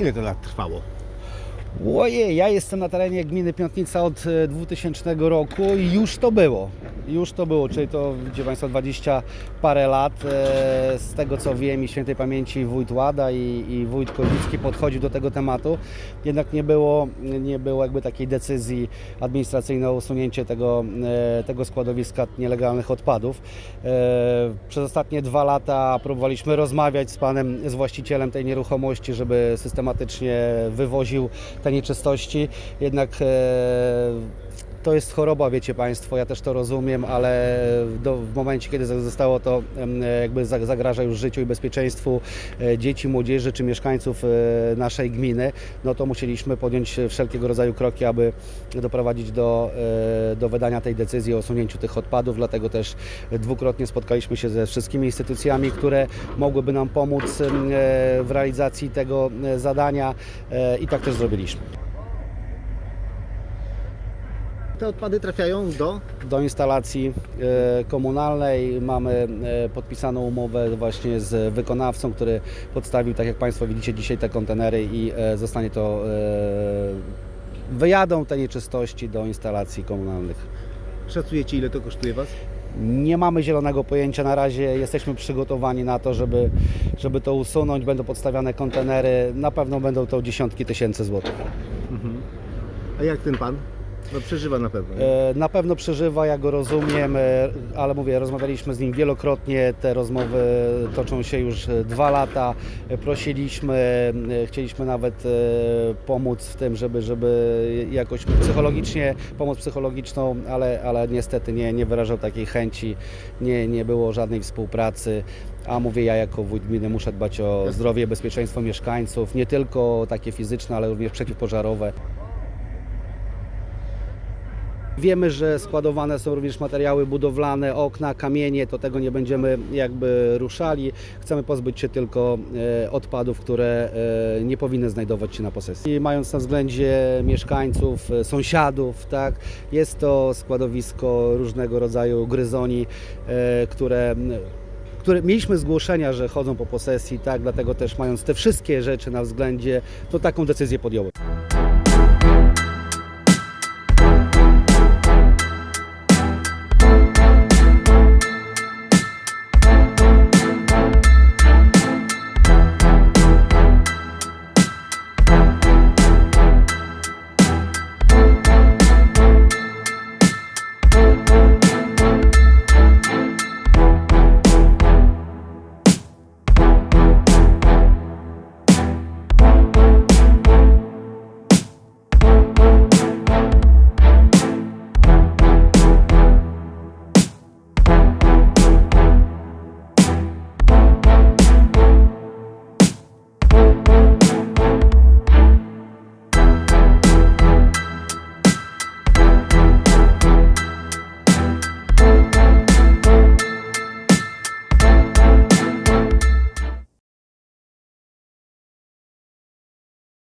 Ile to lat trwało? Ojej, ja jestem na terenie gminy Piątnica od e, 2000 roku i już to było. Już to było, czyli to, widzicie Państwo, 20 parę lat. E, Z tego co wiem i świętej pamięci wójt Łada i, i wójt Kowicki podchodził do tego tematu. Jednak nie było, nie było jakby takiej decyzji administracyjnej o usunięcie tego, e, tego składowiska nielegalnych odpadów. E, Przez ostatnie dwa lata próbowaliśmy rozmawiać z panem, z właścicielem tej nieruchomości, żeby systematycznie wywoził te nieczystości. Jednak to jest choroba, wiecie Państwo, ja też to rozumiem, ale do, w momencie, kiedy zostało to jakby za- zagraża już życiu i bezpieczeństwu e, dzieci, młodzieży czy mieszkańców e, naszej gminy, no to musieliśmy podjąć wszelkiego rodzaju kroki, aby doprowadzić do, e, do wydania tej decyzji o usunięciu tych odpadów, dlatego też dwukrotnie spotkaliśmy się ze wszystkimi instytucjami, które mogłyby nam pomóc w realizacji tego zadania i tak też zrobiliśmy. Te odpady trafiają do... do instalacji e, komunalnej. Mamy e, podpisaną umowę właśnie z wykonawcą, który podstawił, tak jak Państwo widzicie dzisiaj, te kontenery i e, zostanie to, wyjadą te nieczystości do instalacji komunalnych. Szacujecie, ile to kosztuje Was? Nie mamy zielonego pojęcia na razie, jesteśmy przygotowani na to, żeby, żeby to usunąć. Będą podstawiane kontenery, na pewno będą to dziesiątki tysięcy złotych. A jak ten Pan? No przeżywa na pewno. E, Na pewno przeżywa, ja go rozumiem, e, ale mówię, rozmawialiśmy z nim wielokrotnie, te rozmowy toczą się już e, dwa lata. E, Prosiliśmy, e, chcieliśmy nawet e, pomóc w tym, żeby, żeby jakoś psychologicznie, pomoc psychologiczną, ale, ale niestety nie, nie wyrażał takiej chęci, nie, nie było żadnej współpracy. A mówię, ja jako wójt gminy muszę dbać o zdrowie, bezpieczeństwo mieszkańców, nie tylko takie fizyczne, ale również przeciwpożarowe. Wiemy, że składowane są również materiały budowlane, okna, kamienie, to tego nie będziemy jakby ruszali. Chcemy pozbyć się tylko e, odpadów, które e, nie powinny znajdować się na posesji. Mając na względzie mieszkańców, e, sąsiadów, tak, jest to składowisko różnego rodzaju gryzoni, które które mieliśmy zgłoszenia, że chodzą po posesji, tak, dlatego też mając te wszystkie rzeczy na względzie, to taką decyzję podjąłem.